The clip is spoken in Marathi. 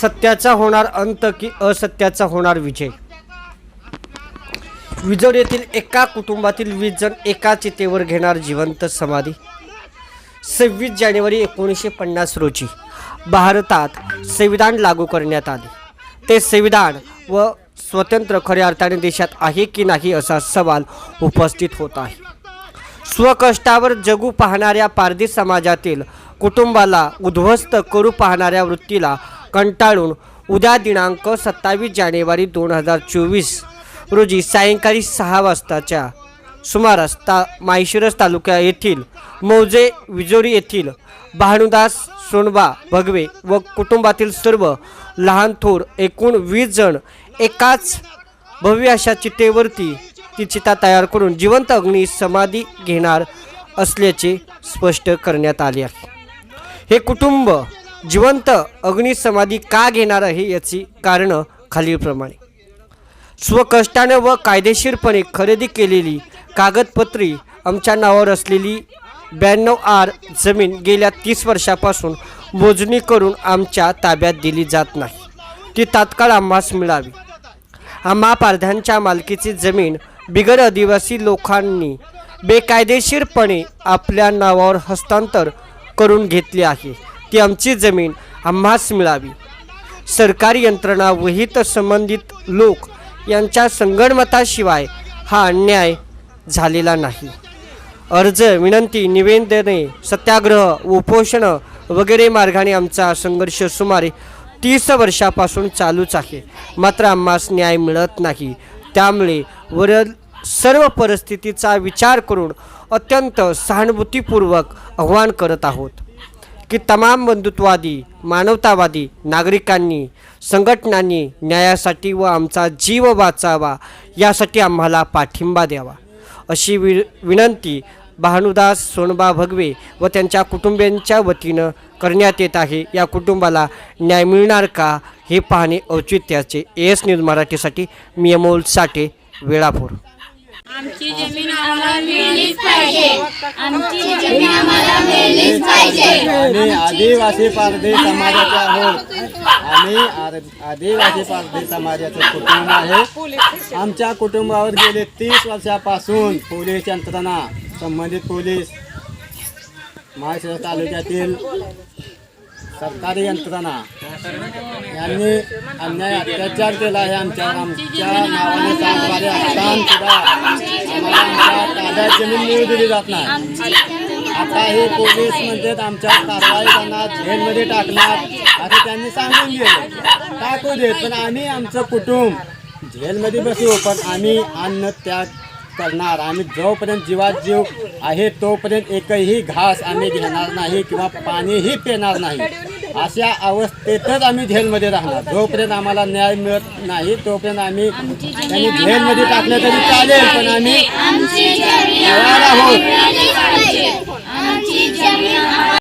सत्याचा होणार अंत की असत्याचा होणार विजय? विजोड येथील एका कुटुंबातील वीस जण एका चितेवर घेणार जिवंत समाधी. सव्वीस जानेवारी एकोणीसशे पन्नास रोजी भारतात संविधान लागू करण्यात आले. ते संविधान व स्वतंत्र खऱ्या अर्थाने देशात आहे की नाही असा सवाल उपस्थित होत आहे. स्वकष्टावर जगू पाहणाऱ्या पारधी समाजातील कुटुंबाला उद्ध्वस्त करू पाहणाऱ्या वृत्तीला कंटाळून उद्या दिनांक सत्तावीस जानेवारी दोन हजार चोवीस रोजी सायंकाळी सहा वाजताच्या सुमारास ता माहेश्वरस तालुक्या येथील मौजे विजोरी येथील भानुदास सोनबा भगवे व कुटुंबातील सर्व लहान थोर एकूण वीस जण एकाच भव्य अशा चितेवरती ती चिता तयार करून जिवंत अग्नी समाधी घेणार असल्याचे स्पष्ट करण्यात आले आहे. हे कुटुंब जिवंत अग्निसमाधी का घेणार आहे याची कारणं खालीलप्रमाणे. स्वकष्टाने व कायदेशीरपणे खरेदी केलेली कागदपत्री आमच्या नावावर असलेली ब्याण्णव आर जमीन गेल्या तीस वर्षापासून मोजणी करून आमच्या ताब्यात दिली जात नाही. ती तात्काळ आम्हास मिळावी. आम्हा पारध्यांच्या मालकीची जमीन बिगर आदिवासी लोकांनी बेकायदेशीरपणे आपल्या नावावर हस्तांतर करून घेतली आहे. ती आमची जमीन आम्हास मिळावी. सरकारी यंत्रणा विहित संबंधित लोक यांच्या संगणमताशिवाय हा अन्याय झालेला नाही. अर्ज विनंती निवेदने सत्याग्रह उपोषण वगैरे मार्गाने आमचा संघर्ष सुमारे तीस वर्षापासून चालूच आहे. मात्र आम्हास न्याय मिळत नाही. त्यामुळे वरील सर्व परिस्थितीचा विचार करून अत्यंत सहानुभूतीपूर्वक आव्हान करत आहोत. की तमाम बंधुत्ववादी मानवतावादी नागरिकांनी संघटनांनी न्यायासाठी व आमचा जीव वाचावा यासाठी आम्हाला पाठिंबा द्यावा. अशी वि विनंती भानुदास सोनबा भगवे व त्यांच्या कुटुंबियांच्या वतीनं करण्यात येत आहे. या कुटुंबाला न्याय मिळणार का? हे पाहणे औचित्याचे एस न्यूज मराठीसाठी मी अमोल साठे वेळापूर. आमची जमीन आम्हाला मिळालीच पाहिजे. आमची जमीन आम्हाला मिळालीच पाहिजे. आम्ही आदिवासी पारधी समाजाचे आहोत. आम्ही आर- आदिवासी पारधी समाजाचे कुटुंब आहे. आमच्या कुटुंबावर गेले तीस वर्षापासून पोलीस यंत्रणा संबंधित पोलीस महाराष्ट्र तालुक्यातील सरकारी यंत्रणा. यांनी अन्याय अत्याचार केला आहे आमच्यावर आमच्या नावाने सातबारे असताना सुद्धा आम्हाला आमच्या ताब्यात जमीन मिळू दिली जात नाही. आता हे पोलीस म्हणतात आमच्या कारवाई करणार जेलमध्ये टाकणार. असं त्यांनी सांगून दिलं. टाकू देत पण आम्ही आमचं कुटुंब जेलमध्ये बसू पण आम्ही अन्न त्याग करणार. आम्ही जोपर्यंत जीवात जीव आहे तोपर्यंत एकही घास आम्ही घेणार नाही किंवा पाणीही पिणार नाही. अशा अवस्थेतच आम्ही जेलमध्ये राहणार. जोपर्यंत आम्हाला न्याय मिळत नाही तोपर्यंत आम्ही त्यांनी जेलमध्ये टाकलं तरी चालेल पण आम्ही तयार आहोत.